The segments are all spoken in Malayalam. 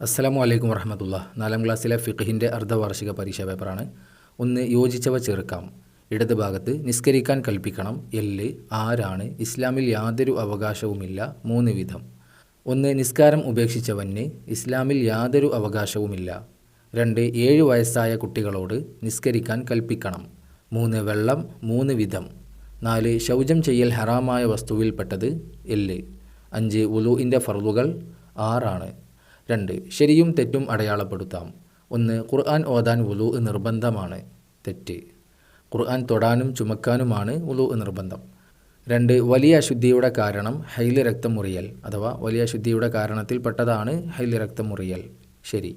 അസ്സലാമു അലൈക്കും വറഹമത്തുള്ള. നാലാം ക്ലാസ്സിലെ ഫിഖിന്റെ അർദ്ധവാർഷിക പരീക്ഷാ പേപ്പറാണ്. ഒന്ന് യോജിച്ചവ ചേർക്കാം ഇടത് ഭാഗത്ത് നിസ്കരിക്കാൻ കൽപ്പിക്കണം. എല്ല് ആരാണ് ഇസ്ലാമിൽ യാതൊരു അവകാശവുമില്ല മൂന്ന് വിധം. ഒന്ന് നിസ്കാരം ഉപേക്ഷിച്ചവന് ഇസ്ലാമിൽ യാതൊരു അവകാശവുമില്ല. രണ്ട് ഏഴ് വയസ്സായ കുട്ടികളോട് നിസ്കരിക്കാൻ കൽപ്പിക്കണം. മൂന്ന് വെള്ളം മൂന്ന് വിധം. നാല് ശൗചം ചെയ്യൽ ഹറാമായ വസ്തുവിൽപ്പെട്ടത് എല്ല്. അഞ്ച് ഉലുവിന്റെ ഫർളുകൾ ആറാണ്. രണ്ട് ശരിയും തെറ്റും അടയാളപ്പെടുത്താം. ഒന്ന് ഖുർആൻ ഓതാൻ ഉലു നിർബന്ധമാണ്. തെറ്റ്. ഖുർആൻ തൊടാനും ചുമക്കാനുമാണ് ഉലു നിർബന്ധം. രണ്ട് വലിയ അശുദ്ധിയുടെ കാരണം ഹൈൽ രക്തമുറിയൽ അഥവാ വലിയ അശുദ്ധിയുടെ കാരണത്തിൽപ്പെട്ടതാണ് ഹൈൽ രക്തം മുറിയൽ ശരി.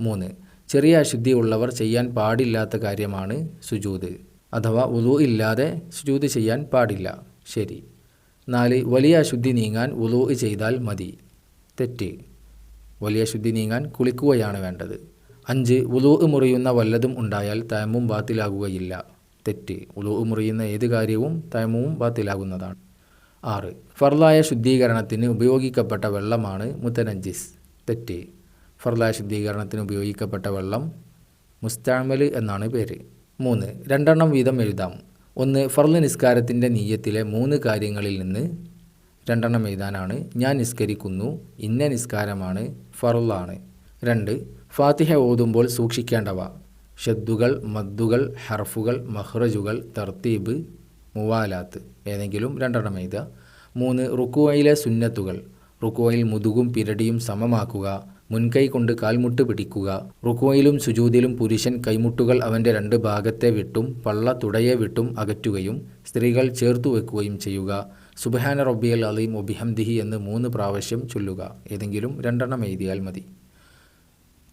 മൂന്ന് ചെറിയ അശുദ്ധി ഉള്ളവർ ചെയ്യാൻ പാടില്ലാത്ത കാര്യമാണ് സുജൂത് അഥവാ ഉലു ഇല്ലാതെ സുജൂത് ചെയ്യാൻ പാടില്ല. ശരി. നാല് വലിയ അശുദ്ധി നീങ്ങാൻ ഉലു ചെയ്താൽ മതി. തെറ്റ്. വലിയ ശുദ്ധി നീങ്ങാൻ കുളിക്കുകയാണ് വേണ്ടത്. അഞ്ച് ഉലൂ മുറിയുന്ന വല്ലതും ഉണ്ടായാൽ തയമ്മും ബാത്തിലാകുകയില്ല. തെറ്റ് ഉലൂ മുറിയുന്ന ഏത് കാര്യവും തയമ്മും ബാത്തിലാകുന്നതാണ്. ആറ് ഫർലായ ശുദ്ധീകരണത്തിന് ഉപയോഗിക്കപ്പെട്ട വെള്ളമാണ് മുത്തനഞ്ചിസ് തെറ്റ് ഫർലായ ശുദ്ധീകരണത്തിന് ഉപയോഗിക്കപ്പെട്ട വെള്ളം മുസ്താമൽ എന്നാണ് പേര്. മൂന്ന് രണ്ടെണ്ണം വീതം എഴുതാം. ഒന്ന് ഫർൽ നിസ്കാരത്തിന്റെ നീയത്തിലെ മൂന്ന് കാര്യങ്ങളിൽ നിന്ന് രണ്ടെണ്ണം എഴുതാനാണ്. ഞാൻ നിസ്കരിക്കുന്നു. ഇന്ന നിസ്കാരമാണ്. ഫറുള്ളാണ്. രണ്ട് ഫാത്തിഹ ഓതുമ്പോൾ സൂക്ഷിക്കേണ്ടവ. ഷദ്ദുകൾ മദ്ദുകൾ ഹർഫുകൾ മഹ്റജുകൾ തർത്തീബ് മുവാലാത്ത് ഏതെങ്കിലും രണ്ടെണ്ണം എഴുതുക. മൂന്ന് റുക്കുവയിലെ സുന്നത്തുകൾ. റുക്കുവയിൽ മുതുകും പിരടിയും സമമാക്കുക. മുൻകൈ കൊണ്ട് കാൽമുട്ട് പിടിക്കുക. റുക്കുവയിലും സുജൂതിലും പുരുഷൻ കൈമുട്ടുകൾ അവന്റെ രണ്ട് ഭാഗത്തെ വിട്ടും പള്ള തുടയെ വിട്ടും അകറ്റുകയും സ്ത്രീകൾ ചേർത്തു വെക്കുകയും ചെയ്യുക. സുബഹാന റബ്ബിയൽ അലീം ഒബിഹംദിഹി എന്ന് മൂന്ന് പ്രാവശ്യം ചൊല്ലുക. ഏതെങ്കിലും രണ്ടെണ്ണം എഴുതിയാൽ മതി.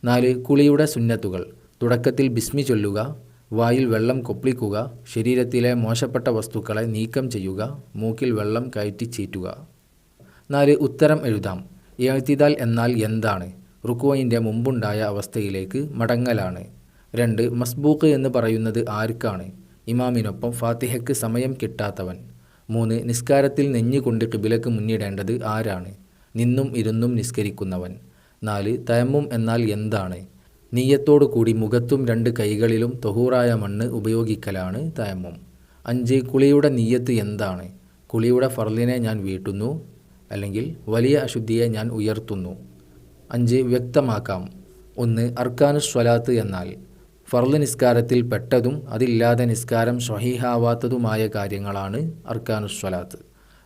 നാല് കുളിയുടെ സുന്നത്തുകൾ. തുടക്കത്തിൽ ബിസ്മി ചൊല്ലുക വായിൽ വെള്ളം കൊപ്പിക്കുക ശരീരത്തിലെ മോശപ്പെട്ട വസ്തുക്കളെ നീക്കം ചെയ്യുക മൂക്കിൽ വെള്ളം കയറ്റി ചീറ്റുക. നാല് ഉത്തരം എഴുതാം. എഴുത്തിതാൽ എന്നാൽ എന്താണ്? റുക്കുവയിന്റെ മുമ്പുണ്ടായ അവസ്ഥയിലേക്ക് മടങ്ങലാണ്. രണ്ട് മസ്ബൂക്ക് എന്ന് പറയുന്നത് ആർക്കാണ്? ഇമാമിനൊപ്പം ഫാത്തിഹയ്ക്ക് സമയം കിട്ടാത്തവൻ. മൂന്ന് നിസ്കാരത്തിൽ നെഞ്ഞുകൊണ്ട് കിബിലക്ക് മുന്നിടേണ്ടത് ആരാണ്? നിന്നും ഇരുന്നും നിസ്കരിക്കുന്നവൻ. നാല് തയമ്മും എന്നാൽ എന്താണ്? നീയത്തോടു കൂടി മുഖത്തും രണ്ട് കൈകളിലും തൊഹൂറായ മണ്ണ് ഉപയോഗിക്കലാണ് തയമ്മും. അഞ്ച് കുളിയുടെ നീയത്ത് എന്താണ്? കുളിയുടെ ഫർലിനെ ഞാൻ വീട്ടുന്നു അല്ലെങ്കിൽ വലിയ അശുദ്ധിയെ ഞാൻ ഉയർത്തുന്നു. അഞ്ച് വ്യക്തമാക്കാം. ഒന്ന് അർക്കാനു സ്വലാത്ത് എന്നാൽ ഫർൾ നിസ്കാരത്തിൽ പെട്ടതും അതില്ലാതെ നിസ്കാരം സ്വഹീഹാവാത്തതുമായ കാര്യങ്ങളാണ് അർക്കാനു സ്വലാത്ത്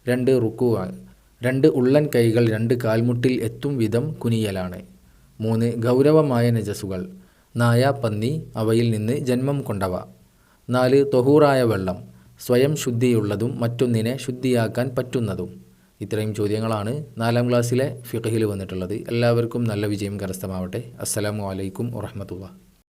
രണ്ട് റുക്കു രണ്ട് ഉള്ളൻ കൈകൾ രണ്ട് കാൽമുട്ടിൽ എത്തും വിധം കുനിയലാണ്. മൂന്ന് ഗൗരവമായ നജസുകൾ. നായ പന്നി അവയിൽ നിന്ന് ജന്മം കൊണ്ടവ. നാല് തൊഹൂറായ വെള്ളം. സ്വയം ശുദ്ധിയുള്ളതും മറ്റൊന്നിനെ ശുദ്ധിയാക്കാൻ പറ്റുന്നതും. ഇത്രയും ചോദ്യങ്ങളാണ് നാലാം ക്ലാസ്സിലെ ഫിഖഹിൽ വന്നിട്ടുള്ളത്. എല്ലാവർക്കും നല്ല വിജയം കരസ്ഥമാവട്ടെ. അസ്സലാമു അലൈക്കും വറഹമത്തുള്ള